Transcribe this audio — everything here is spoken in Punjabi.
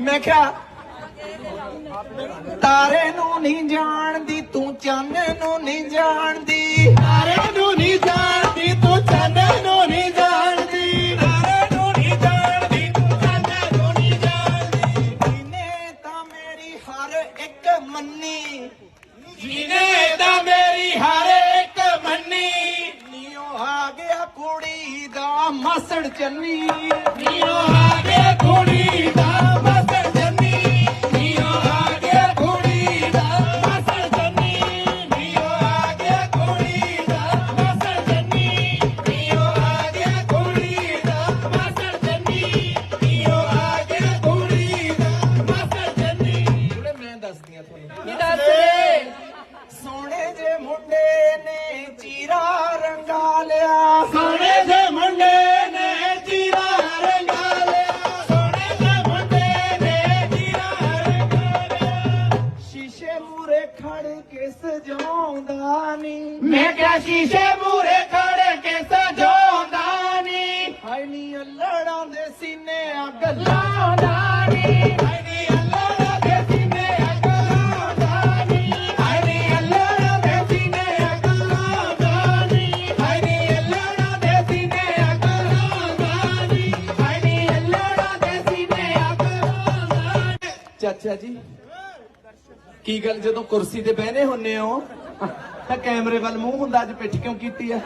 ਮੈਂ ਕਿਹਾ ਤਾਰੇ ਨੂੰ ਨਹੀਂ ਜਾਣਦੀ ਤੂੰ ਚੰਨ ਨੂੰ ਨਹੀਂ ਜਾਣਦੀ। ਤਾਰੇ ਨੂੰ ਨਹੀਂ ਜਾਣਦੀ ਤੂੰ ਚੰਨ ਨੂੰ ਨਹੀਂ ਜਾਣਦੀ। ਤਾਰੇ ਨੂੰ ਨਹੀਂ ਜਾਣਦੀ ਤੂੰ ਚੰਨ ਨੂੰ ਨਹੀਂ ਜਾਣਦੀ। ਇਹਨੇ ਤਾਂ ਮੇਰੀ ਹਰ ਇੱਕ ਮੰਨੀ। ਜਿਹਨੇ ਤਾਂ ਮੇਰੀ ਹਰ ਇੱਕ ਮੰਨੀ। ਨੀਓ ਆ ਗਿਆ ਕੁੜੀ ਦਾ ਮਸੜ ਚੰਨੀ। ਨੀਓ ਥੋੜੇ ਮੈਂ ਦੱਸਦੀਆਂ ਤੁਹਾਨੂੰ। ਕੀ ਦੱਸਦੇ? ਸੋਹਣੇ ਜੇ ਮੁੰਡੇ ਨੇ ਚੀਰਾ ਰੰਗਾ ਲਿਆ। ਸੋਹਣੇ ਦੇ ਮੁੰਡੇ ਨੇ ਜੀਰਾ ਰੰਗਾ ਲਿਆ। ਸੋਹਣੇ ਦੇ ਮੁੰਡੇ ਨੇ ਜੀਰਾ ਰੰਗਾ ਲਿਆ। ਸ਼ੀਸ਼ੇ ਮੂਰੇ ਖੜ ਕੇ ਸਜਾਉਂਦਾ ਨੀ। ਮੈਂ ਕਿਹਾ ਸ਼ੀਸ਼ੇ ਮੂਰੇ ਖੜ ਕੇ ਸਜਾਉਂਦਾ ਨੀ। ਹਾਏ ਨੀ ਅਲੜਾਂ ਦੇ ਸੀਨੇ ਅੱਗ ਲਾ ਲਾਉਂਦਾ ਨੀ ਅੱਛਾ ਜੀ। ਕੀ ਗੱਲ ਜਦੋਂ ਕੁਰਸੀ ਤੇ ਬਹਿਨੇ ਹੁੰਨੇ ਹੋ, ਤਾਂ ਕੈਮਰੇ ਵੱਲ ਮੂੰਹ ਹੁੰਦਾ ਅੱਜ ਪਿੱਠ ਕਿਉਂ ਕੀਤੀ ਆ?